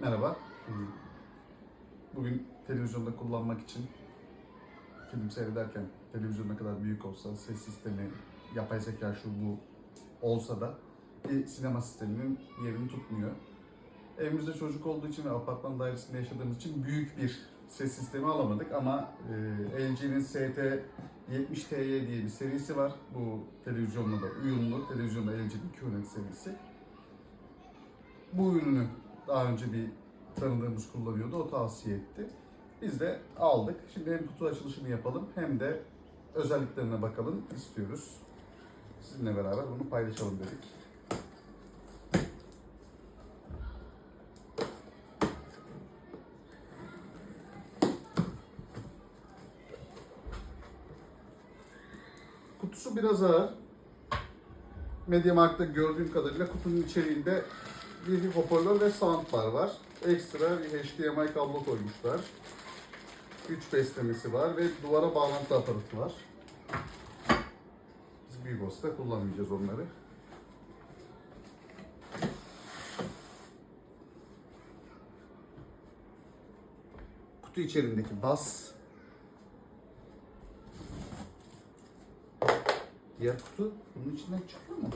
Merhaba. Bugün televizyonda kullanmak için film seyrederken televizyon ne kadar büyük olsa, ses sistemi, yapay zeka şu bu olsa da bir sinema sisteminin yerini tutmuyor. Evimizde çocuk olduğu için ve apartman dairesinde yaşadığımız için büyük bir ses sistemi alamadık ama e, LG'nin ST70TY diye bir serisi var. Bu televizyonla da uyumlu. Televizyonda LG'nin QNET serisi. Bu ürünü daha önce bir tanıdığımız kullanıyordu. O tavsiye etti. Biz de aldık. Şimdi hem kutu açılışını yapalım hem de özelliklerine bakalım istiyoruz. Sizinle beraber bunu paylaşalım dedik. Kutusu biraz ağır. MediaMarkt'ta gördüğüm kadarıyla kutunun içeriğinde bir hoparlör ve soundbar var. Ekstra bir HDMI kablo koymuşlar. Güç beslemesi var ve duvara bağlantı aparatı var. Biz Bigos'ta kullanmayacağız onları. Kutu içerisindeki bas Diğer kutu bunun içinden çıkıyor mu?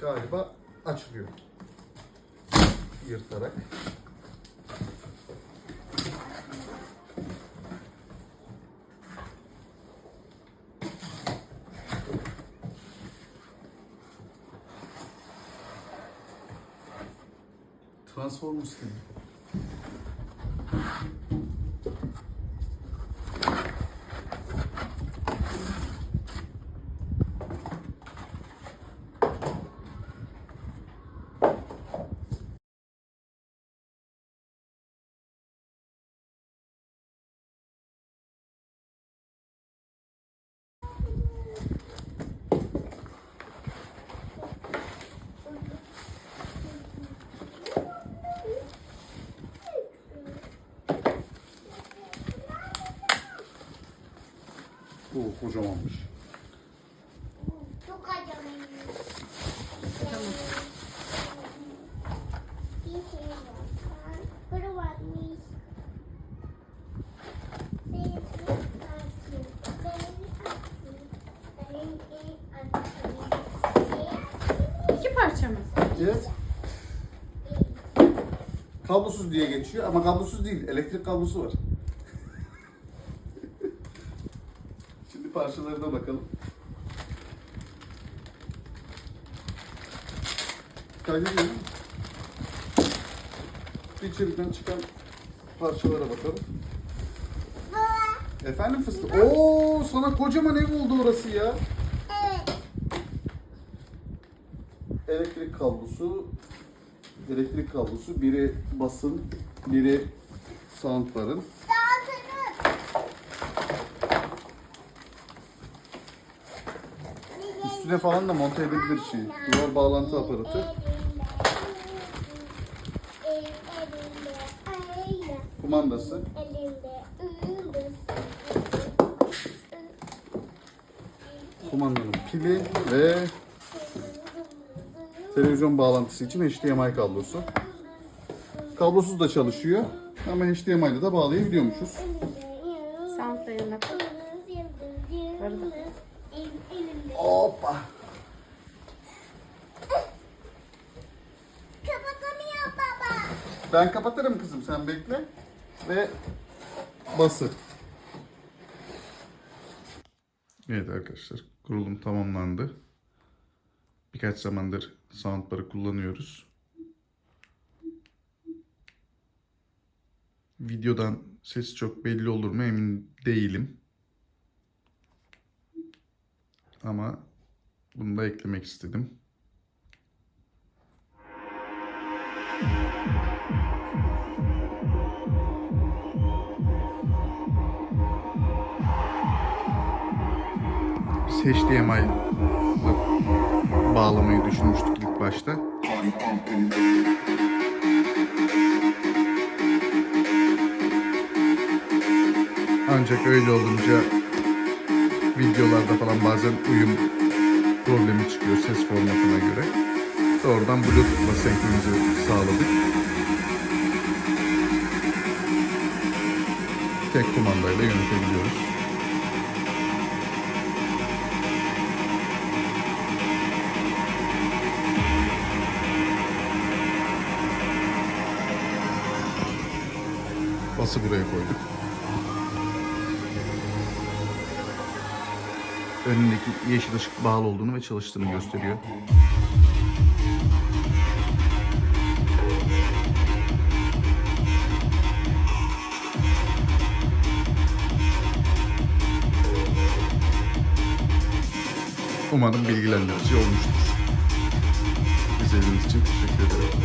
Galiba açılıyor. Yırtarak. Transformers gibi. Oo kocamanmış. Çok acayip. Tamam. Bir şey var. Burada varmış. İki parça mı? Evet. Kablosuz diye geçiyor ama kablosuz değil. Elektrik kablosu var. Şimdi parçalarına bakalım. Kaydediyor değil mi? İçeriden çıkan parçalara bakalım. Baba. Efendim fıstık. Oo sana kocaman ev oldu orası ya. Elektrik kablosu elektrik kablosu biri basın biri soundbar'ın üstüne falan da monte edilebilir şey duvar bağlantı aparatı. Kumandası. Kumandanın pili ve televizyon bağlantısı için HDMI kablosu. Kablosuz da çalışıyor ama HDMI ile de bağlayabiliyormuşuz. Sound da yanına koy. Hoppa Kapatamıyor baba. Ben kapatırım kızım sen bekle. Ve bası. Evet arkadaşlar kurulum tamamlandı. Birkaç zamandır soundbar'ı kullanıyoruz. Videodan ses çok belli olur mu emin değilim. Ama bunu da eklemek istedim. HDMI bağlamayı düşünmüştük ilk başta. Ancak öyle olunca videolarda falan bazen uyum problemi çıkıyor ses formatına göre. Doğrudan Bluetooth'la senkronize sağladık. Tek kumandayla yönetebiliyoruz. Bası buraya koyduk. Önündeki yeşil ışık bağlı olduğunu ve çalıştığını gösteriyor. Umarım bilgilendirici olmuştur. İzlediğiniz için teşekkür ederim.